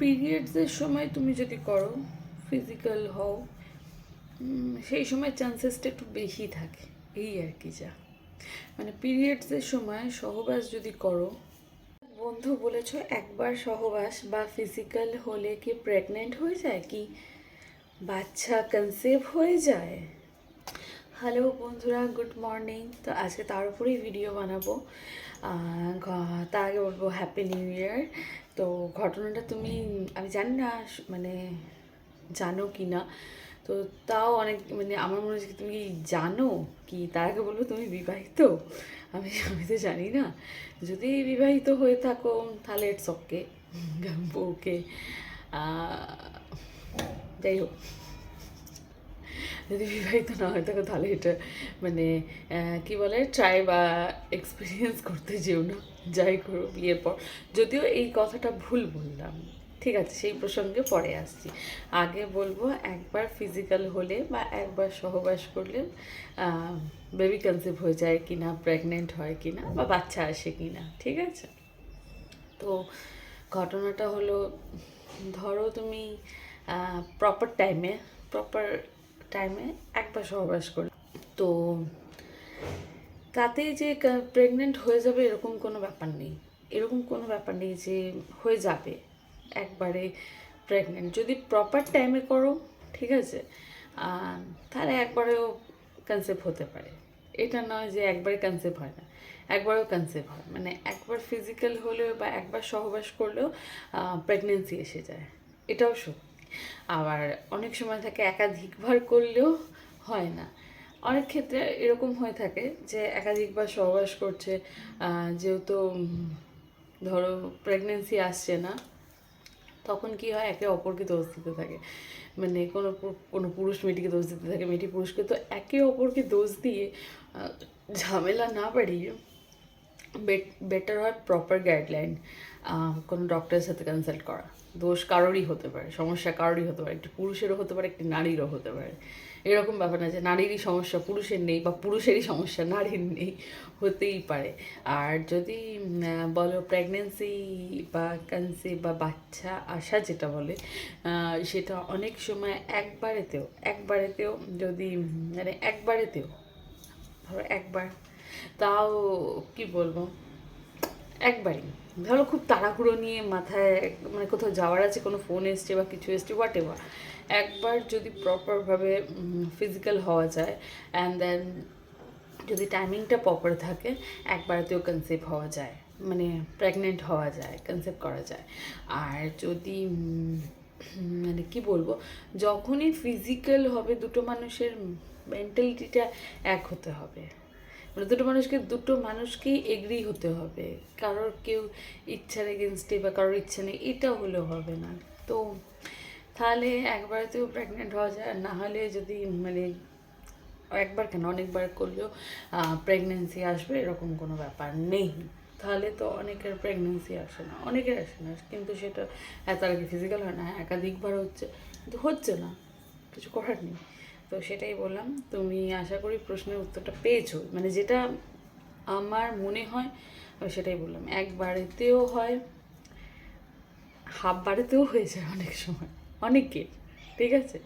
পিরিয়ডসের সময় তুমি যদি করো ফিজিক্যাল হও সেই সময় চান্সেসটা একটু বেশি থাকে, এই আর কি যা। মানে পিরিয়ডসের সময় সহবাস যদি করো, বন্ধু বলেছ একবার সহবাস বা ফিজিক্যাল হলে কি প্রেগনেন্ট হয়ে যায়, কি বাচ্চা কনসেভ হয়ে যায়? হ্যালো বন্ধুরা গুড মর্নিং তো আজকে তার উপরেই ভিডিও বানাবো। তার আগে বলব হ্যাপি নিউ ইয়ার তো ঘটনাটা তুমি, আমি জানি না মানে জানো কি না। তো তাও অনেক মানে আমার মনে হচ্ছে তুমি জানো কি? তার আগে বলব তুমি বিবাহিত? আমি আমি তো জানি না। যদি বিবাহিত হয়ে থাকো, তাহলে ইটস ওকে বউকে। যাই হোক। যদি বিবাহিত না হয় থাকো তাহলে এটা মানে কি বলে ট্রাই বা এক্সপিরিয়েন্স করতে যেও না, যাই করো, বিয়ের পর। যদিও এই কথাটা ভুল বললাম, ঠিক আছে, সেই প্রসঙ্গে পরে আসছি। আগে বলব, একবার ফিজিক্যাল হলে বা একবার সহবাস করলে বেবি কনসেপ্ট হয়ে যায় কি না প্রেগনেন্ট হয় কি না, বা বাচ্চা আসে কি না, ঠিক আছে? তো ঘটনাটা হলো, ধরো তুমি প্রপার টাইমে প্রপার টাইমে একবার সহবাস করলে তো তাতে যে প্রেগনেন্ট হয়ে যাবে এরকম কোনো ব্যাপার নেই। এরকম কোনো ব্যাপার নেই যে হয়ে যাবে একবারে প্রেগনেন্ট যদি প্রপার টাইমে করো, ঠিক আছে তাহলে একবারেও কনসেপ্ট হতে পারে। এটা নয় যে একবারে কনসেপ্ট হয় না, একবারও কনসেপ্ট হয়। মানে একবার ফিজিক্যাল হলেও বা একবার সহবাস করলেও প্রেগনেন্সি এসে যায়। এটাও সত্যি। আবার অনেক সময় থাকে একাধিকবার করলেও হয় না। অনেক ক্ষেত্রে এরকম হয়ে থাকে যে একাধিকবার সহবাস করছে যেহেতু ধরো প্রেগনেন্সি আসছে না, তখন কি হয় একে অপরকে দোষ দিতে থাকে। মানে কোনো কোনো পুরুষ মেয়েটিকে দোষ দিতে থাকে, মেয়েটি পুরুষকে তো একে অপরকে দোষ দিয়ে ঝামেলা না বাড়িয়ে বেটার হয় প্রপার গাইডলাইন কোনো ডক্টরের সাথে কনসাল্ট করা। দোষ কারোরই হতে পারে, সমস্যা কারোরই হতে পারে, একটি পুরুষেরও হতে পারে, একটি নারীরও হতে পারে। এরকম ব্যাপার না যে নারীরই সমস্যা পুরুষের নেই বা পুরুষেরই সমস্যা নারীর নেই, হতেই পারে। আর যদি বলো প্রেগনেন্সি বা কনসিভ বা বাচ্চা আসা যেটা বলে সেটা অনেক সময় একবারেতেও একবারেতেও যদি মানে একবারেতেও, ধরো একবার, তাও কি বলব? একবারই। ধরো খুব তাড়াহুড়ো নিয়ে মাথায় মানে কোথাও যাওয়ার আছে, কোনো ফোন এসছে বা কিছু এসছে হোয়াট এভার একবার যদি প্রপারভাবে ফিজিক্যাল হওয়া যায় অ্যান্ড দেন যদি টাইমিংটা প্রপার থাকে একবারতেও কনসেপ্ট হওয়া যায় মানে প্রেগনেন্ট হওয়া যায় কনসেপ্ট করা যায়। আর যদি মানে কি বলব, যখনই ফিজিক্যাল হবে, দুটো মানুষের মেন্টালিটিটা এক হতে হবে। মানে দুটো মানুষকে দুটো মানুষকেই এগ্রি হতে হবে। কারোর কেউ ইচ্ছার এগেনস্টে বা কারোর ইচ্ছা নেই এটা হলেও হবে না। তো তাহলে একবারেতেও প্রেগনেন্ট হওয়া যায় না হলে যদি মানে একবার কেন অনেকবার করলেও প্রেগনেন্সি আসবে এরকম কোনো ব্যাপার নেই। তাহলে তো অনেকের প্রেগনেন্সি আসে না অনেকের আসে না কিন্তু সেটা এত আগে ফিজিক্যাল হয় না হ্যাঁ, একাধিকবার হচ্ছে কিন্তু হচ্ছে না কিছু করার নেই। তো সেটাই বললাম, তুমি আশা করি প্রশ্নের উত্তরটা পেয়েছ। মানে যেটা আমার মনে হয়, আমি সেটাই বললাম। একবারেতেও হয়, হাফ বাড়িতেও হয়ে যায় অনেক সময়, অনেকের, ঠিক আছে?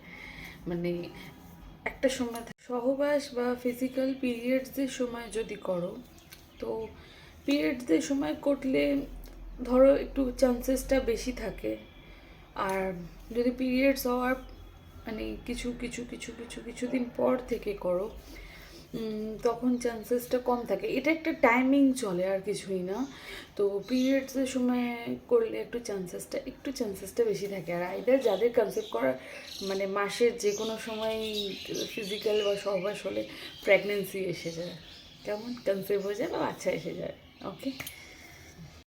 মানে একটা সময় সহবাস বা ফিজিক্যাল পিরিয়ডসের সময় যদি করো, তো পিরিয়ডসের সময় করলে ধরো একটু চান্সেসটা বেশি থাকে। আর যদি পিরিয়ডস হওয়ার মানে কিছু কিছু কিছু কিছু কিছুদিন পর থেকে করো তখন চান্সেসটা কম থাকে। এটা একটা টাইমিং চলে, আর কিছুই না। তো পিরিয়ডসের সময় করলে একটু চান্সেসটা একটু চান্সেসটা বেশি থাকে। আর আইদার যাদের কনসেপ্ট করার মানে মাসের যে কোনো সময় ফিজিক্যাল বা সহবাস হলে প্রেগনেন্সি এসে যায়। কেমন? কনসেপ্ট হয়ে যায় বা বাচ্চা এসে যায়। ওকে